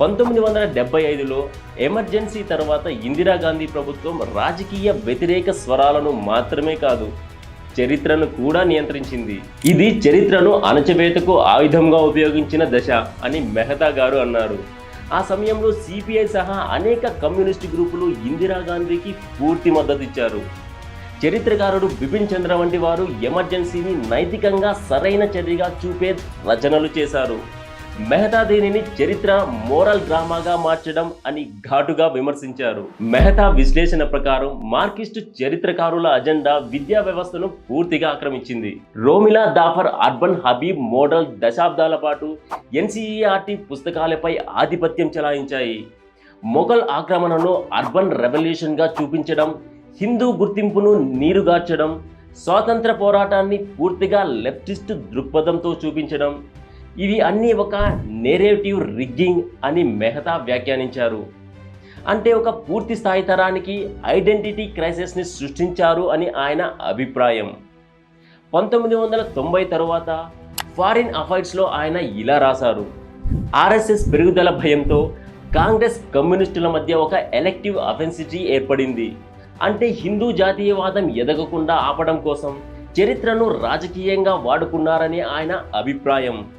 పంతొమ్మిది వందల డెబ్బై ఐదులో ఎమర్జెన్సీ తర్వాత ఇందిరాగాంధీ ప్రభుత్వం రాజకీయ వ్యతిరేక స్వరాలను మాత్రమే కాదు చరిత్రను కూడా నియంత్రించింది. ఇది చరిత్రను అణచివేతకు ఆయుధంగా ఉపయోగించిన దశ అని మెహతా గారు అన్నారు. ఆ సమయంలో సిపిఐ సహా అనేక కమ్యూనిస్టు గ్రూపులు ఇందిరాగాంధీకి పూర్తి మద్దతు ఇచ్చారు చరిత్రకారుడు బిపిన్ చంద్ర వంటి వారు ఎమర్జెన్సీని నైతికంగా సరైన చర్యగా చూపే రచనలు చేశారు. మెహతా దీనిని చరిత్ర మోరల్ డ్రామాగా మార్చడం అని ఘాటుగా విమర్శించారు. మెహతా విశ్లేషణ ప్రకారం మార్కిస్టు చరిత్రకారుల అజెండా విద్యా వ్యవస్థను పూర్తిగా ఆక్రమించింది. రోమిలా దాఫర్ అర్బన్ హబీబ్ మోడల్ దశాబ్దాల పాటు ఎన్సీఈఆర్టీ పుస్తకాలపై ఆధిపత్యం చెలాయించాయి. మొఘల్ ఆక్రమణను అర్బన్ రెవల్యూషన్గా చూపించడం హిందూ గుర్తింపును నీరుగార్చడం స్వాతంత్ర పోరాటాన్ని పూర్తిగా లెఫ్టిస్ట్ దృక్పథంతో చూపించడం ఇవి అన్నీ ఒక నేరేటివ్ రిగ్గింగ్ అని మెహతా వ్యాఖ్యానించారు. అంటే ఒక పూర్తి స్థాయి తరానికి ఐడెంటిటీ క్రైసిస్ని సృష్టించారు అని ఆయన అభిప్రాయం. పంతొమ్మిది వందల తొంభై తరువాత ఫారిన్ అఫైర్స్లో ఆయన ఇలా రాశారు. ఆర్ఎస్ఎస్ పెరుగుదల భయంతో కాంగ్రెస్ కమ్యూనిస్టుల మధ్య ఒక ఎలెక్టివ్ అఫెన్సిటీ ఏర్పడింది. అంటే హిందూ జాతీయవాదం ఎదగకుండా ఆపడం కోసం చరిత్రను రాజకీయంగా వాడుకున్నారని ఆయన అభిప్రాయం.